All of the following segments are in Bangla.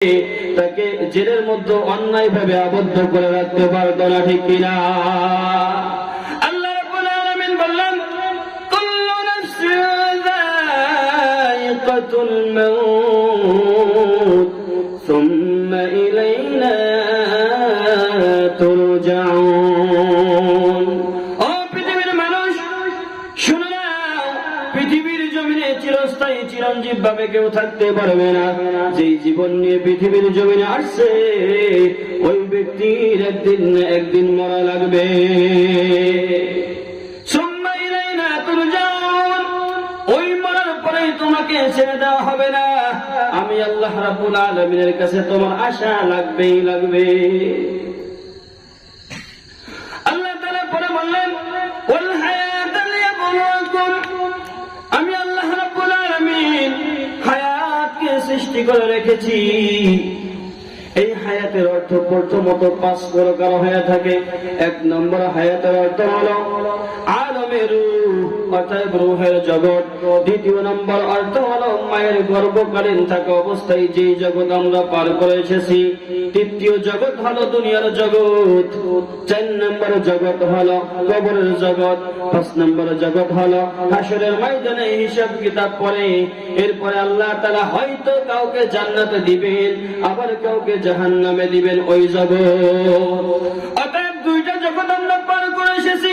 তাকে জেলের মধ্যে অন্যায় ভাবে আবদ্ধ করে রাখতে পারতো না, ঠিক কিনা? আল্লাহ রাব্বুল আলামিন বললেন চিরঞ্জীব ভাবে কেউ থাকতে পারবে না। যেই জীবন নিয়ে পৃথিবীর জমিনে আসছে, ওই ব্যক্তির একদিন একদিন মরা লাগবে। তোমাকে ছেড়ে দেওয়া হবে না। আমি আল্লাহ রাব্বুল আলামিনের কাছে তোমার আশা লাগবেই লাগবে। সৃষ্টি করে রেখেছি। এই হায়াতের অর্থ প্রথমত পাঁচ প্রকার হয়ে থাকে। এক নম্বর হায়াতের অর্থ হলো আলমের অর্থাৎ রুহের জগৎ। দ্বিতীয় নম্বর অর্থ হলো মায়ের গর্ভকালীন থাকা অবস্থায় যে জগৎ আমরা পার করে এসেছি। তৃতীয় জগৎ হলো দুনিয়ার জগৎ। চার নম্বর জগৎ হলো কবরের জগৎ। পাঁচ নম্বর জগৎ হলো হাসরের ময়দানে হিসাব কিতাব পরে এরপরে আল্লাহ তালা হয়তো কাউকে জান্নাতে দিবেন, আবার কাউকে জাহান্নামে দিবেন ওই জগৎ। অতএব দুইটা জগৎ আমরা পার করে এসেছি।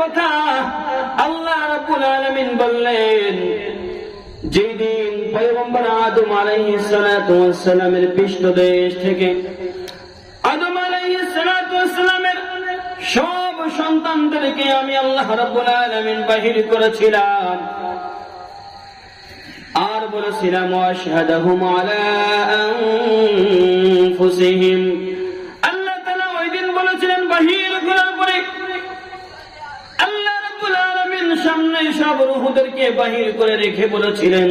কথা আল্লাহ রাব্বুল আলামিন বললেন, যেদিন পয়গম্বর আদম আলাইহিস সালাতু ওয়াস পৃষ্ঠদেশ থেকে আদম আলাইহিস সালাতু সব সন্তানদেরকে আমি আল্লাহ রাব্বুল আলামিন বাহির করেছিলাম। আর বলেছিলাম, আশহাদাহুম আলা আনফুসিহিম। আল্লাহ তাআলা ওই দিন বলেছিলেন, বাহির করার পরে আল্লাহ রাব্বুল সামনে সব রূহদেরকে বাহির করে রেখে বলেছিলেন,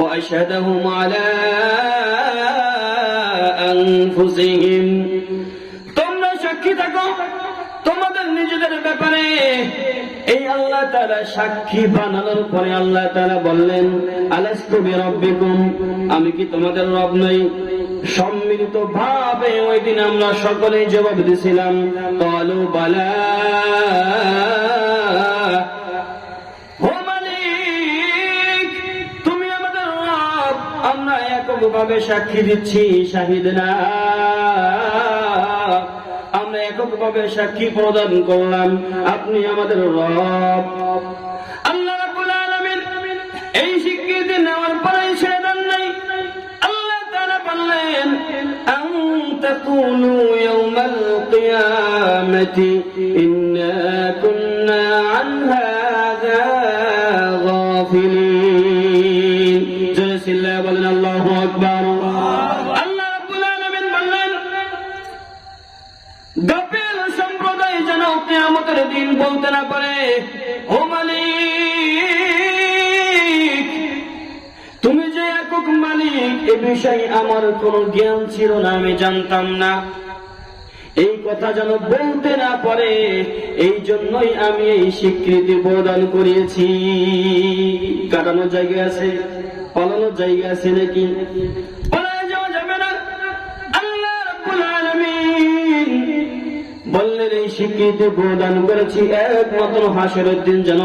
ও তোমরা সাক্ষী থাকো, তোমাদের নিজেদের ব্যাপারে। এই আল্লাহ তারা সাক্ষী বানানোর পরে আল্লাহ তারা বললেন, আলাস্তু বিরাব্বিকুম? আমি কি তোমাদের রব নই? সম্মিলিত ভাবে ওই দিন আমরা সকলেই জবাব দিছিলাম কালু বালা এককভাবে সাক্ষী দিচ্ছি, শাহিদ না। আমরা এককভাবে সাক্ষী প্রদান করলাম, আপনি আমাদের রব। আল্লাহ রাব্বুল আলামিন এই স্বীকৃতি নেওয়ার পরে ছেড়ে দেন নাই। আল্লাহ তাআলা বললেন ইয়াউমাল কিয়ামাতি, ইন্না কুন্না আন হাযা গাফিলিন। বলতে না পারে, ও মালিক, তুমি যে একক মালিক, এ বিষয়ে আমার কোনো জ্ঞান ছিল না, আমি জানতাম না। এই কথা যেন বলতে না পারে, এই জন্যই আমি এই স্বীকৃতি প্রদান করিয়েছি কাটানোর জায়গা আছে, পালানোর জায়গা আছে নাকি? বললেন, এই স্বীকৃতি প্রদান করেছি একমাত্র হাসরের দিন যেন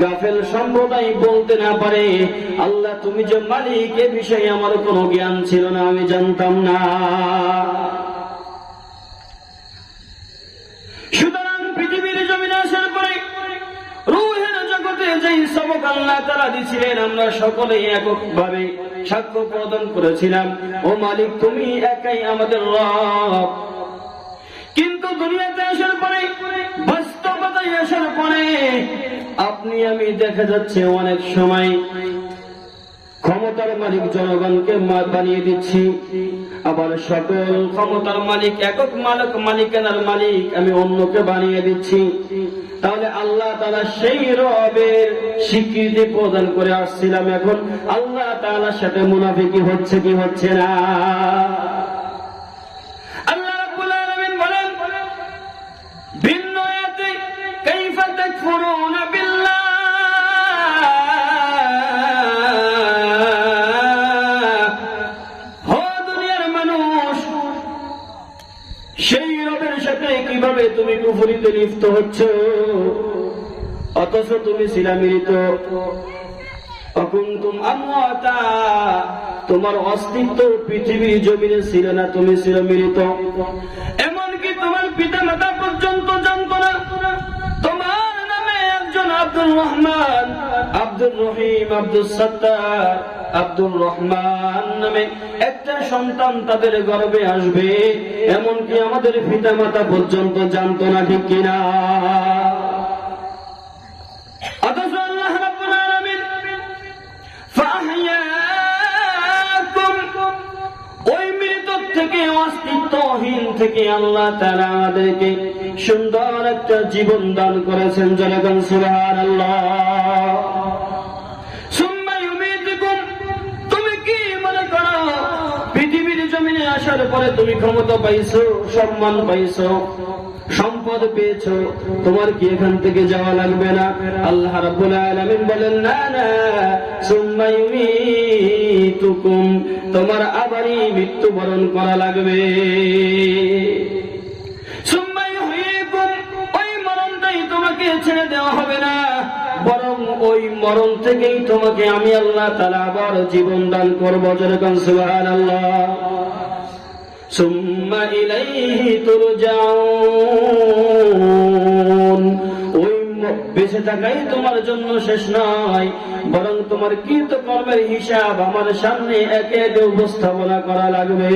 গাফেল সম্প্রদায় বলতে না পারে। আল্লাহ, তুমি যে মালিক, এ বিষয়ে আমার কোনো জ্ঞান ছিল না, আমি জানতাম না। সাক্ষ্য প্রদান করেছিলাম। ও মালিক, তুমি একাই আমাদের রব। কিন্তু দুনিয়াতে আসার পরে বাস্তবতা আসার পরে, আপনি আমি দেখা যাচ্ছে অনেক সময় ক্ষমতার মালিক জনগণকে বানিয়ে দিচ্ছি। আবার সকল ক্ষমতার মালিক, একক মালিক, মালিকানার মালিক আমি অন্যকে বানিয়ে দিচ্ছি। তাহলে আল্লাহ তারা সেই রবের স্বীকৃতি প্রদান করে আসছিলাম এখন। আল্লাহ তাআলার সাথে মুনাফিকি হচ্ছে কি হচ্ছে না? কুফরিতে লিপ্ত হচ্ছ। অথচ তুমি ছিলা আমওয়াতা। তোমার অস্তিত্ব পৃথিবীর জমিনে ছিল না, তুমি ছিল মিলিত এমনকি তোমার পিতা মাতা পর্যন্ত জানতো না। তোমার নামে একজন আব্দুল রহমান আব্দুল রহিম আব্দুল সত্তার। আব্দুল রহমান নামে একটা সন্তান তাদের গর্বে আসবে। এমনকি আমাদের পিতা মাতা পর্যন্ত জানতো না ঠিক কিনা। আল্লাহ আল্লাহ সুন্দর একটা জীবন দান করেছেন জনগণ, সুবহানাল্লাহ। সুম্মা পরে তুমি ক্ষমতা পাইছো, সম্মান পাইছো, সম্পদ পেয়েছ, তোমার কি এখান থেকে যাওয়া লাগবে না? আল্লাহ রাব্বুল আলামিন বলেন, না না, সুম্মা ইউমীতুকুম, তোমার আবারই মৃত্যুবরণ করা লাগবে। সুম্মা ওই মরণটাই তোমাকে ছেড়ে দেওয়া হবে না, বরং ওই মরণ থেকেই তোমাকে আমি আল্লাহ তাআলা আবার জীবন দান করব। যেরকম সুবহানাল্লাহ। তুরজাউন। ওই ম- বেঁচে থাকাই তোমার জন্য শেষ নয়, বরং তোমার কৃত কর্মের হিসাব আমার সামনে একে একে উপস্থাপনা করা লাগবে।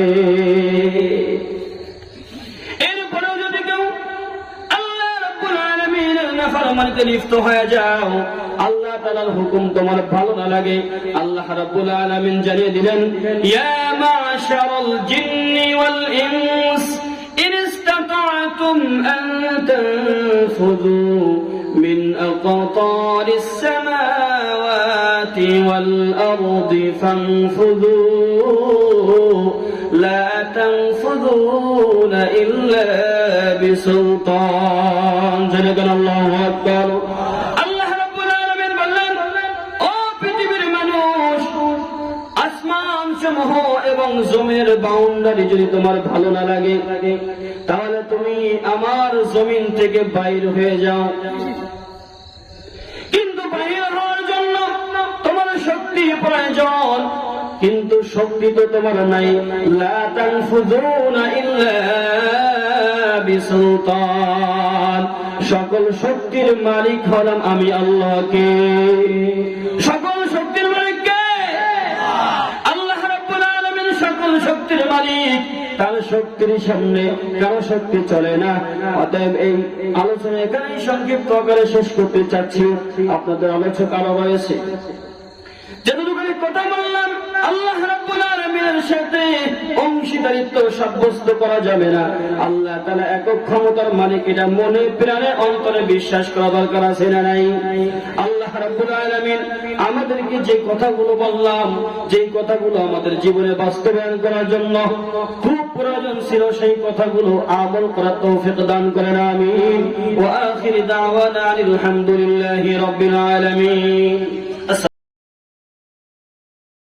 এরপরেও যদি কেউ আল্লাহ লিপ্ত হয়ে যাও আল্লাহ তাআলার হুকুম তোমার ভালো না লাগে আল্লাহ রাব্বুল আলামিন জানিয়ে দিলেন ইয়া মা'শারাল জিন্নি ওয়াল ইনস ইন ইসতাতা'তুম আন তানফুযু من أقطار السماوات والأرض فانفذوا لا تنفذون إلا بسلطان جلقنا الله أكبر এবং জমিনের বাউন্ডারি যদি তোমার ভালো না লাগে, তাহলে তুমি আমার জমিন থেকে বাইর হয়ে যাও। কিন্তু বাইরে হওয়ার জন্য তোমার শক্তি প্রয়োজন, কিন্তু শক্তি তো তোমার নাই। সকল শক্তির মালিক হলাম আমি আল্লাহকে। শক্তির মালিক। তার শক্তির সামনে কারও শক্তি চলে না। অতএব এই আলোচনা এখানেই সংক্ষিপ্ত আকারে শেষ করতে চাচ্ছি। আপনাদের আলোচক আরও রয়েছে। যতটুকু কথা বললাম, আল্লাহ রাব্বুল সাথে অংশীদারিত্ব সাব্যস্ত করা যাবে না। আল্লাহ তাআলা একক ক্ষমতার মালিক, এটা মনে প্রাণে, অন্তরে বিশ্বাস করা দরকার আছে না নাই? আল্লাহ রাব্বুল আলামিন আমাদেরকে যে কথাগুলো বললাম যে কথাগুলো আমাদের জীবনে বাস্তবায়ন করার জন্য খুব প্রয়োজন ছিল, সেই কথাগুলো আমল করার তৌফিক দান করেন, আমিন। ওয়া আখির দাওয়ানা আলহামদুলিল্লাহি রাব্বিল আলামিন।